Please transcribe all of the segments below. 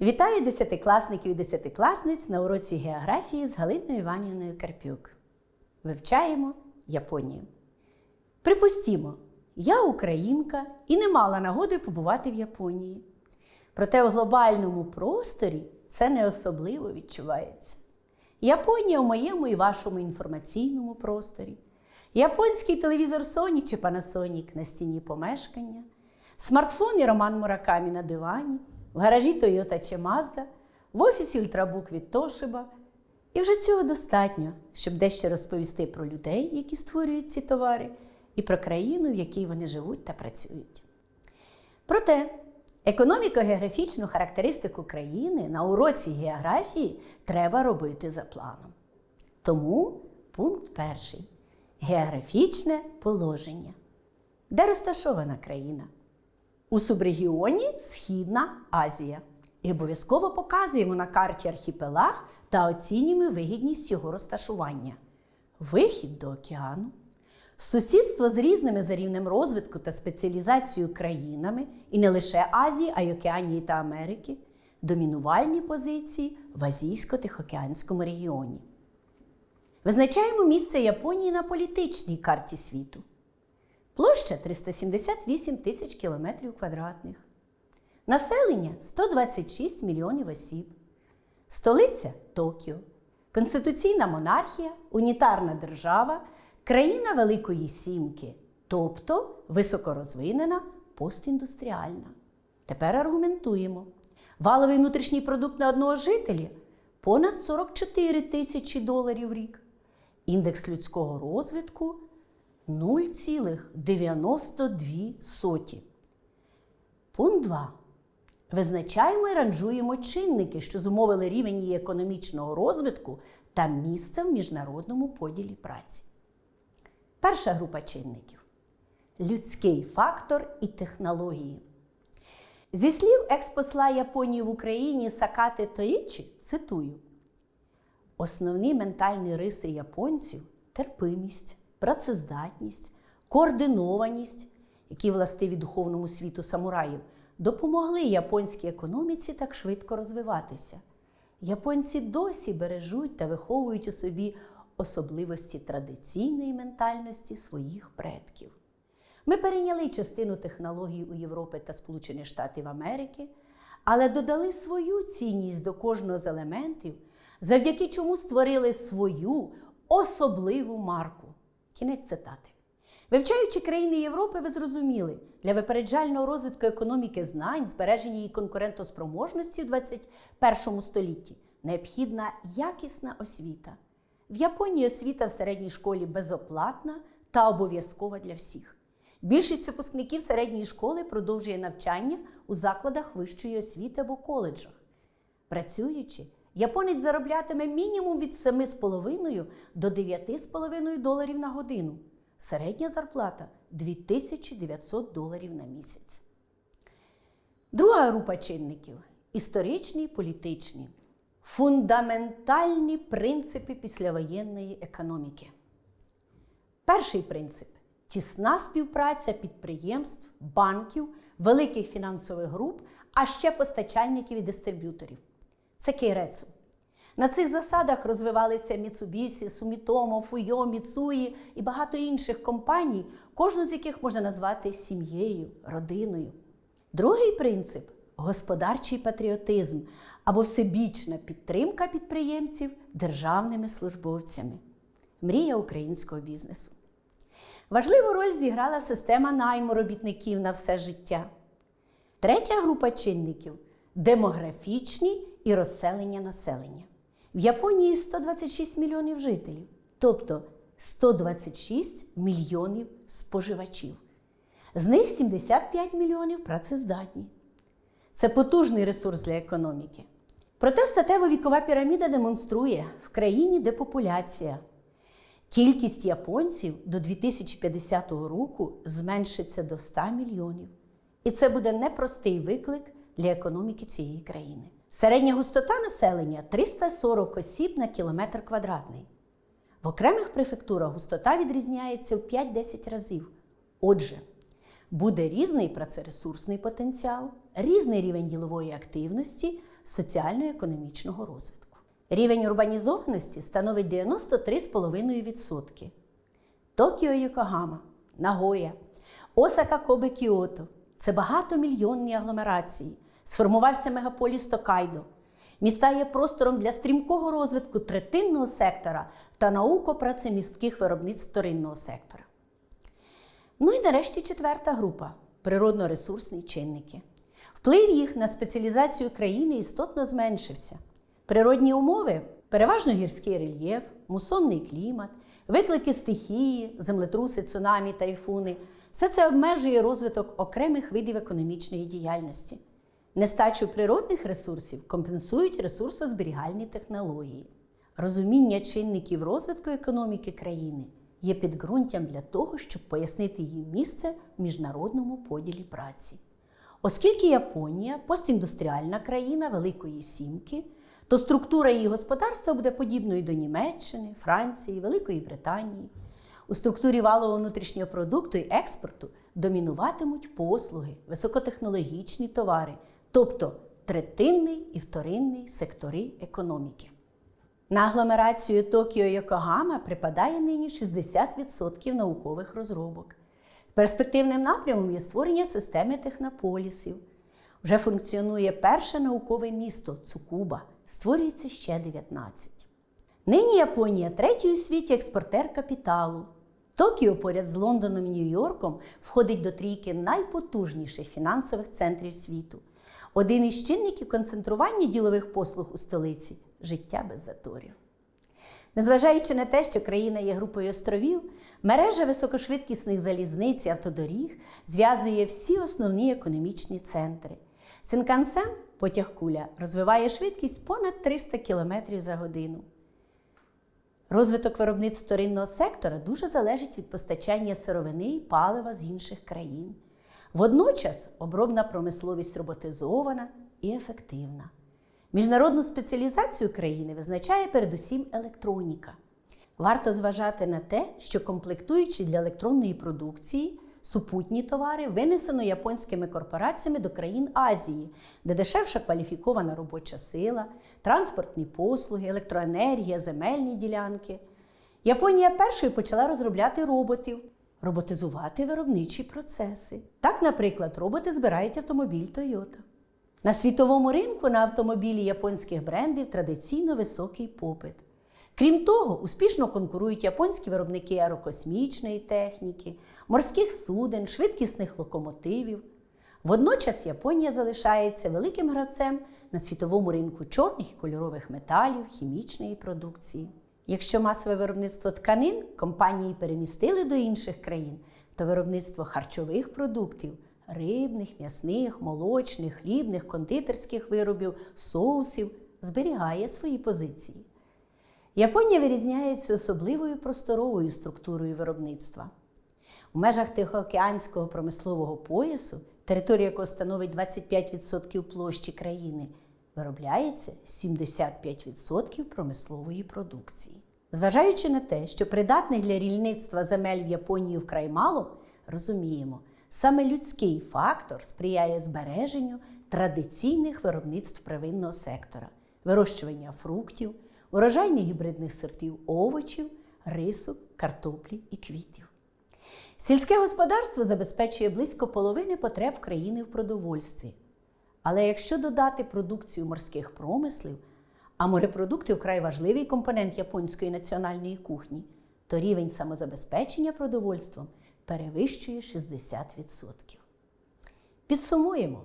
Вітаю десятикласників і десятикласниць на уроці географії з Галиною Іванівною Карпюк. Вивчаємо Японію. Припустімо, я українка і не мала нагоди побувати в Японії. Проте у глобальному просторі це не особливо відчувається. Японія у моєму і вашому інформаційному просторі, японський телевізор Sony чи Panasonic на стіні помешкання, смартфон і Роман Муракамі на дивані, в гаражі Toyota чи Mazda, в офісі Ультрабук від Toshiba. І вже цього достатньо, щоб дещо розповісти про людей, які створюють ці товари, і про країну, в якій вони живуть та працюють. Проте економіко-географічну характеристику країни на уроці географії треба робити за планом. Тому пункт перший географічне положення. Де розташована країна? У субрегіоні Східна Азія. І обов'язково показуємо на карті архіпелаг та оцінюємо вигідність його розташування. Вихід до океану, сусідство з різними за рівнем розвитку та спеціалізацією країнами, і не лише Азії, а й Океанії та Америки, домінувальні позиції в Азійсько-Тихоокеанському регіоні. Визначаємо місце Японії на політичній карті світу. Площа 378 тисяч кілометрів квадратних. Населення 126 мільйонів осіб. Столиця Токіо. Конституційна монархія, унітарна держава, країна Великої Сімки, тобто високорозвинена постіндустріальна. Тепер аргументуємо. Валовий внутрішній продукт на одного жителя понад 44 тисячі доларів в рік. Індекс людського розвитку 0,92. Пункт 2. Визначаємо і ранжуємо чинники, що зумовили рівень її економічного розвитку та місце в міжнародному поділі праці. Перша група чинників людський фактор і технології. Зі слів експосла Японії в Україні Сакати Тоїчі, цитую: Основні ментальні риси японців терпимість, працездатність, координованість, які властиві духовному світу самураїв, допомогли японській економіці так швидко розвиватися. Японці досі бережуть та виховують у собі особливості традиційної ментальності своїх предків. Ми перейняли частину технологій у Європи та Сполучених Штатів Америки, але додали свою цінність до кожного з елементів, завдяки чому створили свою особливу марку. Кінець цитати. Вивчаючи країни Європи, ви зрозуміли, для випереджального розвитку економіки знань, збереження її конкурентоспроможності в 21 столітті необхідна якісна освіта. В Японії освіта в середній школі безоплатна та обов'язкова для всіх. Більшість випускників середньої школи продовжує навчання у закладах вищої освіти або коледжах. Працюючи, японець зароблятиме мінімум від 7,5 до 9,5 доларів на годину. Середня зарплата 2900 доларів на місяць. Друга група чинників історичні і політичні. Фундаментальні принципи післявоєнної економіки. Перший принцип тісна співпраця підприємств, банків, великих фінансових груп, а ще постачальників і дистриб'юторів. Це кейрецу. На цих засадах розвивалися Mitsubishi, Sumitomo, Fuyo, Mitsui і багато інших компаній, кожну з яких можна назвати сім'єю, родиною. Другий принцип господарчий патріотизм або всебічна підтримка підприємців державними службовцями. Мрія українського бізнесу. Важливу роль зіграла система найму робітників на все життя. Третя група чинників демографічні і розселення населення. В Японії 126 мільйонів жителів, тобто 126 мільйонів споживачів. З них 75 мільйонів працездатні. Це потужний ресурс для економіки. Проте статево-вікова піраміда демонструє в країні депопуляція. Кількість японців до 2050 року зменшиться до 100 мільйонів. І це буде непростий виклик для економіки цієї країни. Середня густота населення 340 осіб на кілометр квадратний. В окремих префектурах густота відрізняється в 5-10 разів. Отже, буде різний працересурсний потенціал, різний рівень ділової активності, соціально-економічного розвитку. Рівень урбанізованості становить 93,5%. Токіо Йокогама, Нагоя, Осака Кобе Кіото це багатомільйонні агломерації. Сформувався мегаполіс Токайдо. Міста є простором для стрімкого розвитку третинного сектора та науко-працемістких виробництв вторинного сектора. Ну і нарешті четверта група природно-ресурсні чинники. Вплив їх на спеціалізацію країни істотно зменшився. Природні умови переважно гірський рельєф, мусонний клімат, виклики стихії, землетруси, цунамі, тайфуни все це обмежує розвиток окремих видів економічної діяльності. Нестачу природних ресурсів компенсують ресурсозберігальні технології. Розуміння чинників розвитку економіки країни є підґрунтям для того, щоб пояснити її місце в міжнародному поділі праці. Оскільки Японія постіндустріальна країна Великої Сімки, то структура її господарства буде подібною до Німеччини, Франції, Великої Британії. У структурі валового внутрішнього продукту і експорту домінуватимуть послуги, високотехнологічні товари, тобто третинний і вторинний сектори економіки. На агломерацію Токіо Йокогама припадає нині 60% наукових розробок. Перспективним напрямом є створення системи технополісів. Вже функціонує перше наукове місто Цукуба, створюється ще 19. Нині Японія третій у світі експортер капіталу. Токіо поряд з Лондоном і Нью-Йорком входить до трійки найпотужніших фінансових центрів світу. Один із чинників концентрування ділових послуг у столиці життя без заторів. Незважаючи на те, що країна є групою островів, мережа високошвидкісних залізниць і автодоріг зв'язує всі основні економічні центри. Синкансен, потяг куля, розвиває швидкість понад 300 км за годину. Розвиток виробництв вторинного сектора дуже залежить від постачання сировини і палива з інших країн. Водночас обробна промисловість роботизована і ефективна. Міжнародну спеціалізацію країни визначає передусім електроніка. Варто зважати на те, що комплектуючи для електронної продукції супутні товари винесено японськими корпораціями до країн Азії, де дешевша кваліфікована робоча сила, транспортні послуги, електроенергія, земельні ділянки. Японія першою почала розробляти роботів, роботизувати виробничі процеси. Так, наприклад, роботи збирають автомобіль Toyota. На світовому ринку на автомобілі японських брендів традиційно високий попит. Крім того, успішно конкурують японські виробники аерокосмічної техніки, морських суден, швидкісних локомотивів. Водночас Японія залишається великим гравцем на світовому ринку чорних і кольорових металів, хімічної продукції. Якщо масове виробництво тканин компанії перемістили до інших країн, то виробництво харчових продуктів рибних, м'ясних, молочних, хлібних, кондитерських виробів, соусів зберігає свої позиції. Японія вирізняється особливою просторовою структурою виробництва. У межах Тихоокеанського промислового поясу, територія якого становить 25% площі країни, виробляється 75% промислової продукції. Зважаючи на те, що придатних для рільництва земель в Японії вкрай мало, розуміємо, саме людський фактор сприяє збереженню традиційних виробництв первинного сектора, вирощування фруктів, урожайних гібридних сортів овочів, рису, картоплі і квітів. Сільське господарство забезпечує близько половини потреб країни в продовольстві. Але якщо додати продукцію морських промислів, а морепродукти вкрай важливий компонент японської національної кухні, то рівень самозабезпечення продовольством перевищує 60%. Підсумуємо.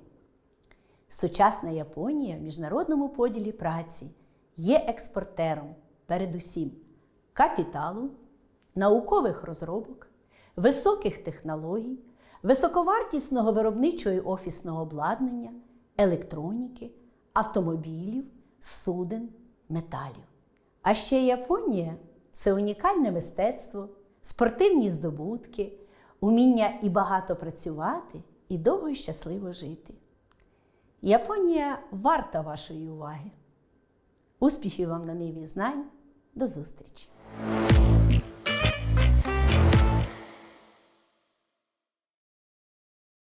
Сучасна Японія в міжнародному поділі праці є експортером передусім капіталу, наукових розробок, високих технологій, високовартісного виробничого і офісного обладнання, електроніки, автомобілів, суден, металів. А ще Японія це унікальне мистецтво, спортивні здобутки, уміння і багато працювати, і довго і щасливо жити. Японія варта вашої уваги. Успіхів вам на ниві знань. До зустрічі!